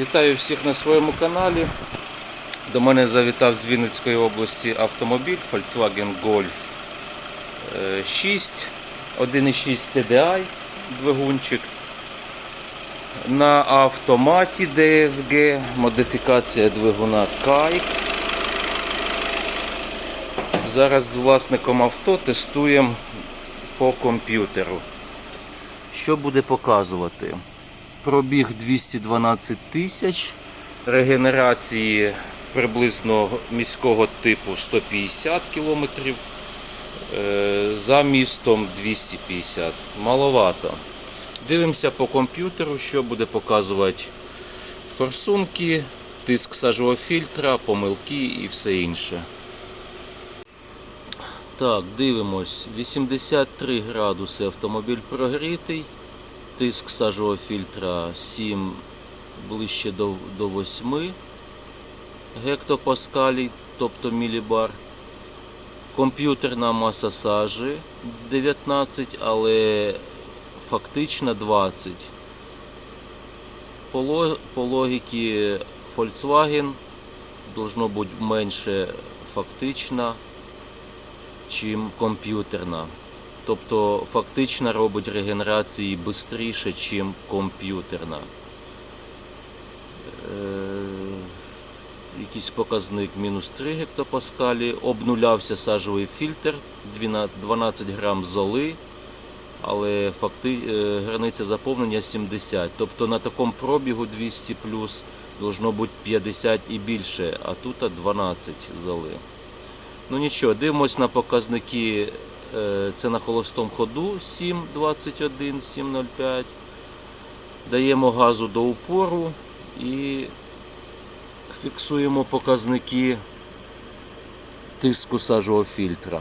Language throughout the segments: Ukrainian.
Вітаю всіх на своєму каналі. До мене завітав з Вінницької області автомобіль Volkswagen Golf е, 6, 1.6 TDI двигунчик. На автоматі DSG, модифікація двигуна Kite. Зараз з власником авто тестуємо по комп'ютеру. Що буде показувати? Пробіг 212 тисяч, регенерації приблизно міського типу 150 кілометрів, е, за містом 250. Маловато. Дивимося по комп'ютеру, що буде показувати форсунки, тиск сажового фільтра, помилки і все інше. Так, дивимось. 83 градуси автомобіль прогрітий. Тиск сажового фільтра 7 ближче до, до 8 гектопаскалій, тобто мілібар. Комп'ютерна маса сажі 19, але фактично 20. По, по логіки Volkswagen должно бути менше фактично, чим комп'ютерна. Тобто фактично робить регенерації швидше, ніж комп'ютерна. Е, Якийсь показник мінус 3 гектопаскалі. Обнулявся сажовий фільтр 12 12 грам золи, але факти, е, границя заповнення 70. Тобто на такому пробігу 200 плюс должно бути 50 і більше, а тут 12 золи. Ну нічого, дивимось на показники. Е, Це на холостому ходу 7,21, 7,05. Даємо газу до упору і фіксуємо показники тиску сажового фільтра.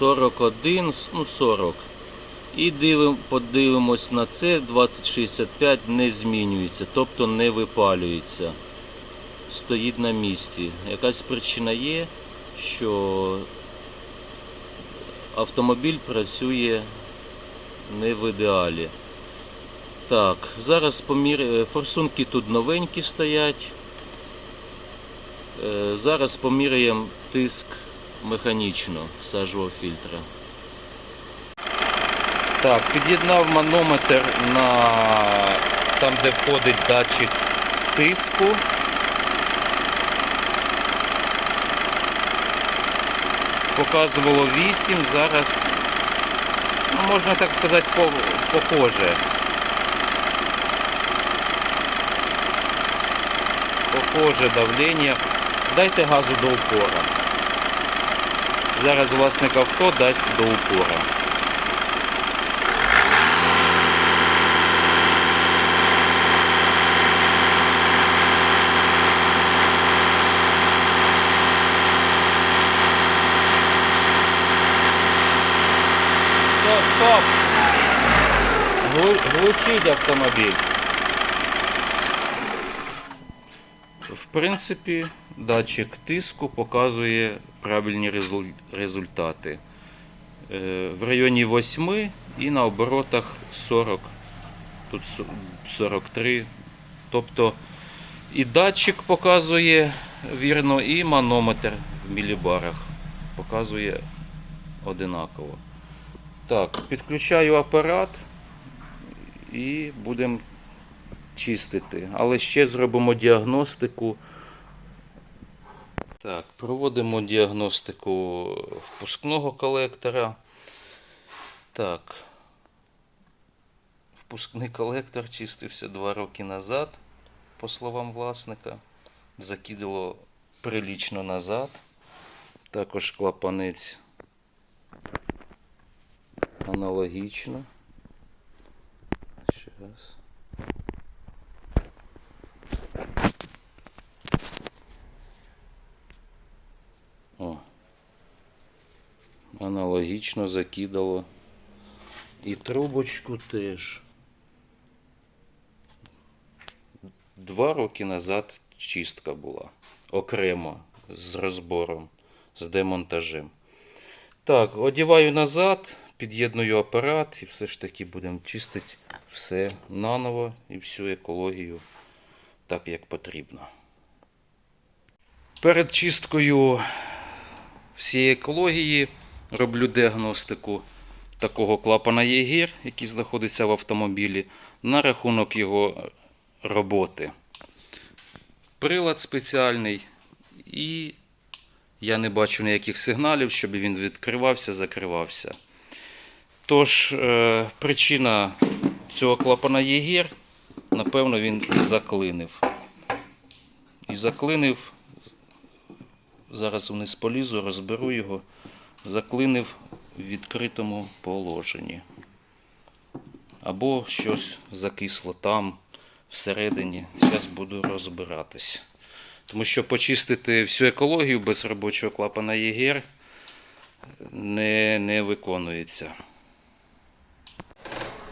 Сорок один, ну 40. І дивим, подивимось на це, 2065 не змінюється, тобто не випалюється. Стоїть на місці. Якась причина є, що автомобіль працює не в ідеалі. Так, зараз помір... е, форсунки тут новенькі стоять. Е, Зараз поміряємо тиск механічно сажового фільтра. Так, під'єднав манометр на там, де входить датчик тиску. Показувало 8, зараз, ну, можна так сказати, по- похоже. Похоже давлення. Дайте газу до упора. Зараз власник авто дасть до упора. Стоп! Глу- Глушіть принципі, датчик тиску показує правильні результати. Е, В районі 8 і на оборотах 40, тут 43. Тобто і датчик показує вірно, і манометр в мілібарах показує одинаково. Так, підключаю апарат і будемо чистити. Але ще зробимо діагностику. Так, проводимо діагностику впускного колектора. Так. Впускний колектор чистився два роки назад, по словам власника. Закидало прилічно назад. Також клапанець Аналогічно. Ще раз. Аналогічно закидало. І трубочку теж. Два роки назад чистка була. Окремо з розбором, з демонтажем. Так, одіваю назад, під'єдную апарат і все ж таки будемо чистити все наново і всю екологію так, як потрібно. Перед чисткою всієї екології роблю діагностику такого клапана Єгір, який знаходиться в автомобілі, на рахунок його роботи. Прилад спеціальний, і я не бачу ніяких сигналів, щоб він відкривався, закривався. Тож, е, причина цього клапана Єгір, напевно, він заклинив. І заклинив, зараз вниз полізу, розберу його, заклинив в відкритому положенні. Або щось закисло там, всередині. Зараз буду розбиратись. Тому що почистити всю екологію без робочого клапана ЄГР не, не виконується.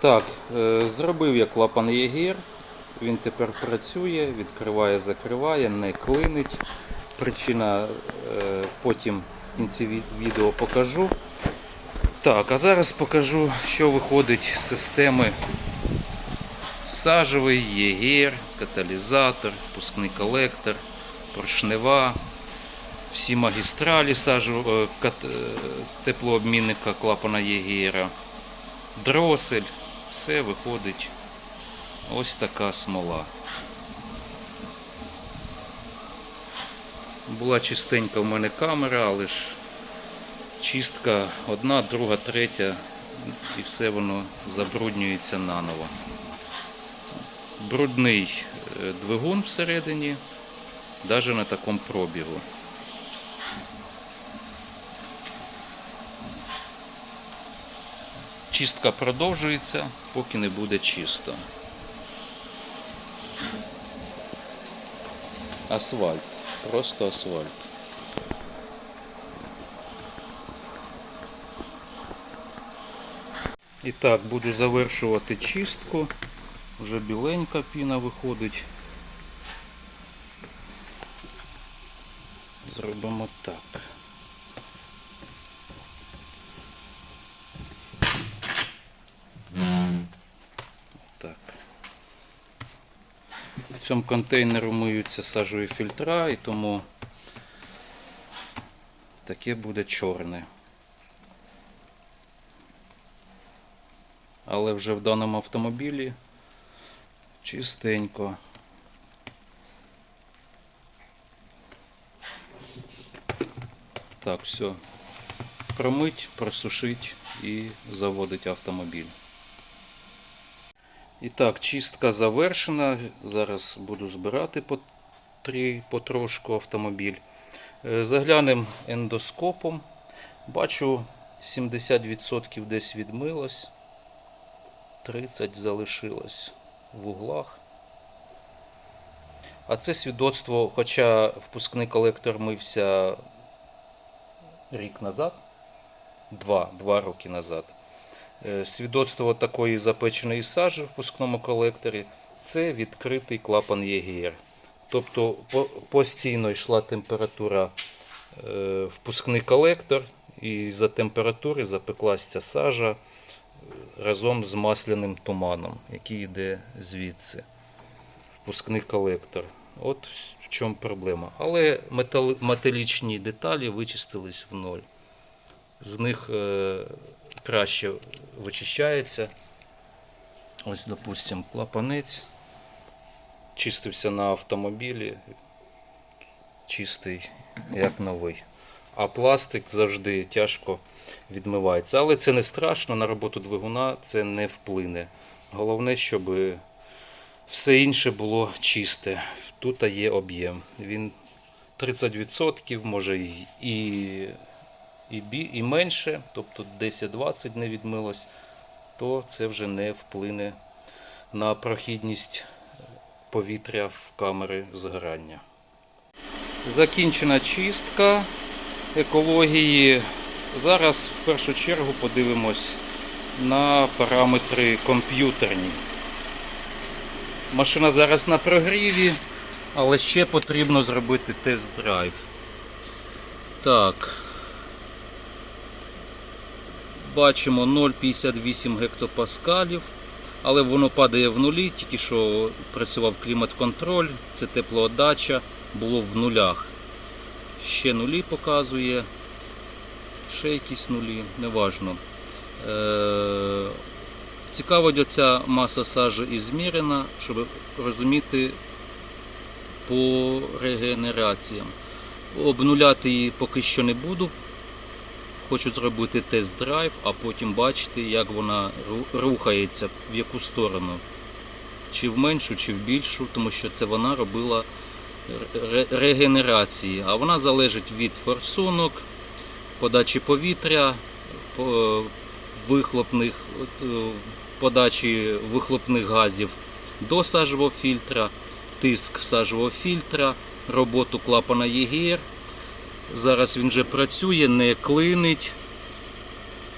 Так, е, зробив я клапан ЄГР. Він тепер працює, відкриває, закриває, не клинить. Причина е, потім кінці відео покажу. Так, а зараз покажу, що виходить з системи сажевий, єгер, каталізатор, впускний колектор, поршнева, всі магістралі сажу, е, е, теплообмінника клапана єгера, дросель, все виходить ось така смола. Була чистенька в мене камера, але ж чистка одна, друга, третя, і все воно забруднюється наново. Брудний е, двигун всередині, навіть на такому пробігу. Чистка продовжується, поки не буде чисто. Асфальт. Просто асфальт. І так, буду завершувати чистку. Вже біленька піна виходить. Зробимо так. В цьому контейнеру миються сажові фільтра і тому таке буде чорне. Але вже в даному автомобілі чистенько. Так, все. Промить, просушить і заводить автомобіль. І так, чистка завершена. Зараз буду збирати по три потрошку автомобіль. Е, Заглянемо ендоскопом. Бачу, 70% десь відмилось. 30% залишилось в углах. А це свідоцтво, хоча впускний колектор мився рік назад, два, два роки назад. Е, Свідоцтво такої запеченої сажі в впускному колекторі це відкритий клапан ЄГР. Тобто постійно йшла температура е, впускний колектор, і за температури запеклася сажа е, разом з масляним туманом, який йде звідси. Впускний колектор. От в чому проблема. Але металічні деталі вичистились в ноль. З них е, краще вичищається. Ось, допустимо, клапанець. Чистився на автомобілі. Чистий, як новий. А пластик завжди тяжко відмивається. Але це не страшно, на роботу двигуна це не вплине. Головне, щоб все інше було чисте. Тут є об'єм. Він 30%, може і- і бі, і менше, тобто 10-20 не відмилось, то це вже не вплине на прохідність повітря в камери згорання. Закінчена чистка екології. Зараз в першу чергу подивимось на параметри комп'ютерні. Машина зараз на прогріві, але ще потрібно зробити тест-драйв. Так. Бачимо 0,58 гектопаскалів, але воно падає в нулі, тільки що працював клімат-контроль, це теплоотдача, було в нулях. Ще нулі показує, ще якісь нулі, неважно. Е, Цікаво, ця маса сажі і змірена, щоб розуміти по регенераціям. Обнуляти її поки що не буду. Хочу зробити тест-драйв, а потім бачити, як вона рухається, в яку сторону. Чи в меншу, чи в більшу, тому що це вона робила регенерації. А вона залежить від форсунок, подачі повітря, вихлопних, е, подачі вихлопних газів до сажового фільтра, тиск сажового фільтра, роботу клапана ЄГР. Зараз він вже працює, не клинить.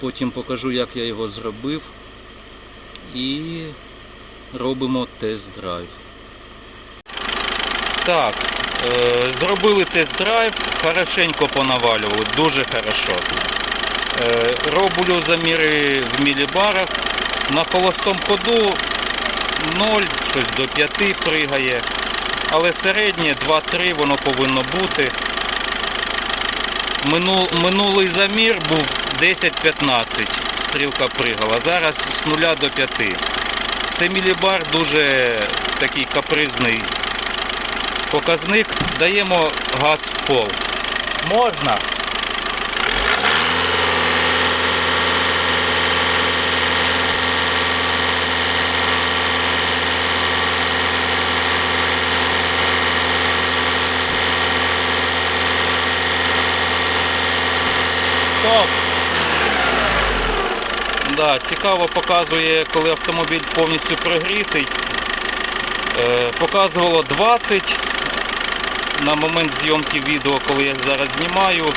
Потім покажу, як я його зробив. І робимо тест-драйв. Так, е, зробили тест-драйв, хорошенько понавалювали, дуже хорошо. Е, роблю заміри в мілібарах. На холостому ходу 0, щось до 5 пригає. Але середнє 2-3 воно повинно бути. Мину- Минулий замір був 10-15, стрілка пригала. Зараз з 0 до 5. Це мілібар дуже такий капризний показник. Даємо газ в пол. Можна. Стоп. Да, цікаво показує, коли автомобіль повністю прогрітий. Е, показувало 20 на момент зйомки відео, коли я зараз знімаю.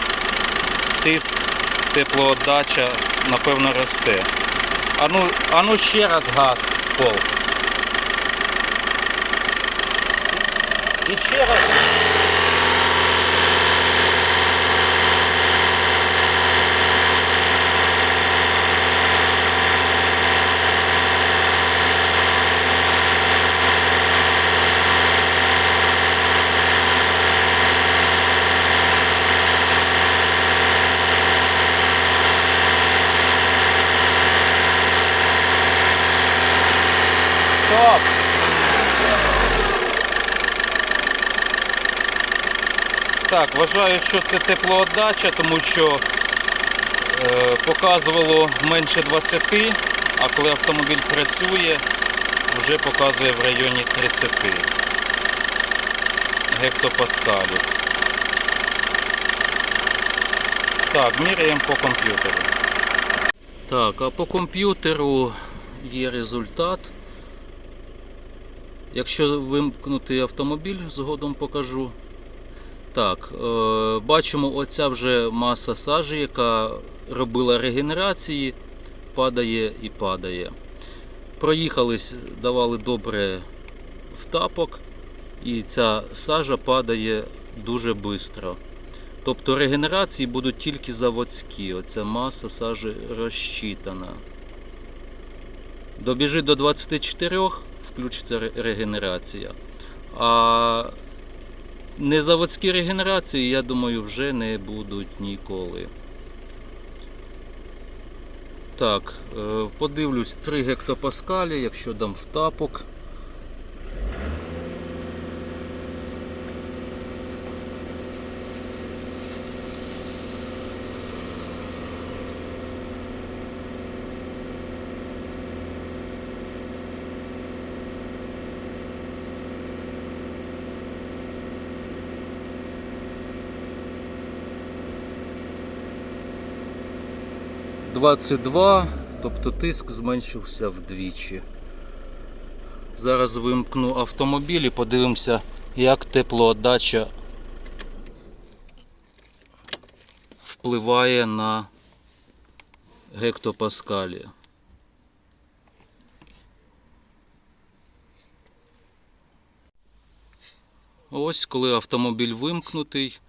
Тиск, теплоотдача, напевно, росте. Ану, ану ще раз газ пол. І ще раз. Стоп! Так, вважаю, що це теплоотдача, тому що е, показувало менше 20, а коли автомобіль працює, вже показує в районі 30 гектопаскалів. Так, міряємо по комп'ютеру. Так, а по комп'ютеру є результат. Якщо вимкнути автомобіль, згодом покажу. Так, е, бачимо, оця вже маса сажі, яка робила регенерації, падає і падає. Проїхались, давали добре в тапок, і ця сажа падає дуже швидко. Тобто регенерації будуть тільки заводські. Оця маса сажі розчитана. Добіжить до 24, включиться регенерація. А незаводські регенерації, я думаю, вже не будуть ніколи. Так, е, подивлюсь 3 гектопаскалі, якщо дам в 22, тобто тиск зменшився вдвічі. Зараз вимкну автомобіль і подивимося, як теплоотдача впливає на гектопаскалі. Ось коли автомобіль вимкнутий,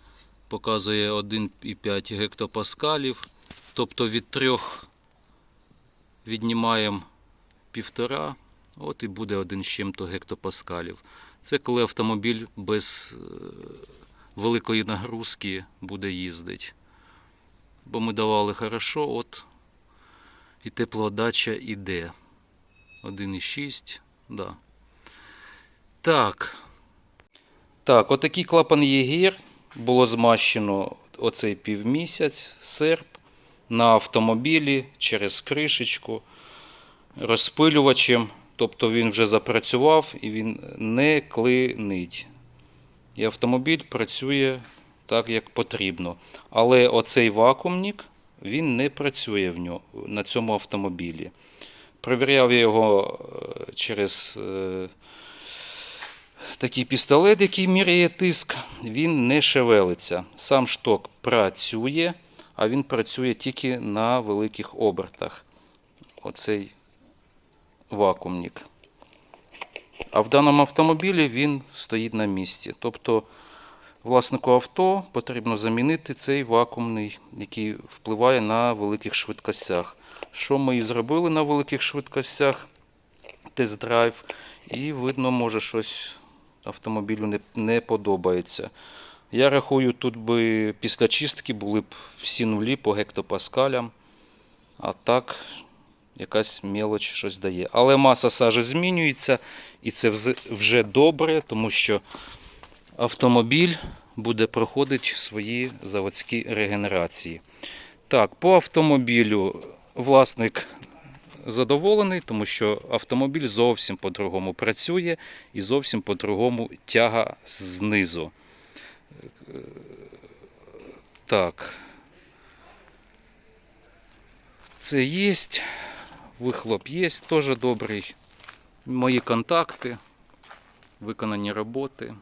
показує 1,5 гектопаскалів, тобто від 3 віднімаємо півтора, от і буде один з чим-то гектопаскалів. Це коли автомобіль без е, великої нагрузки буде їздити. Бо ми давали хорошо, от і теплоотдача іде. 1,6, да. Так. Так, отакий клапан ЄГІР було змащено оцей півмісяць, серп на автомобілі через кришечку розпилювачем. Тобто він вже запрацював і він не клинить. І автомобіль працює так, як потрібно. Але оцей вакуумник він не працює в ньо, на цьому автомобілі. Провіряв я його е, через е, такий пістолет, який міряє тиск, він не шевелиться. Сам шток працює, а він працює тільки на великих обертах. Оцей вакуумник. А в даному автомобілі він стоїть на місці. Тобто власнику авто потрібно замінити цей вакуумний, який впливає на великих швидкостях. Що ми і зробили на великих швидкостях, тест-драйв, і видно, може щось автомобілю не, не подобається. Я рахую, тут би після чистки були б всі нулі по гектопаскалям, а так якась мелоч щось дає. Але маса сажі змінюється, і це вже добре, тому що автомобіль буде проходити свої заводські регенерації. Так, по автомобілю власник задоволений, тому що автомобіль зовсім по-другому працює і зовсім по-другому тяга знизу. Так. Це є. Вихлоп є, теж добрий. Мої контакти, виконані роботи.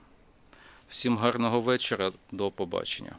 Всім гарного вечора, до побачення.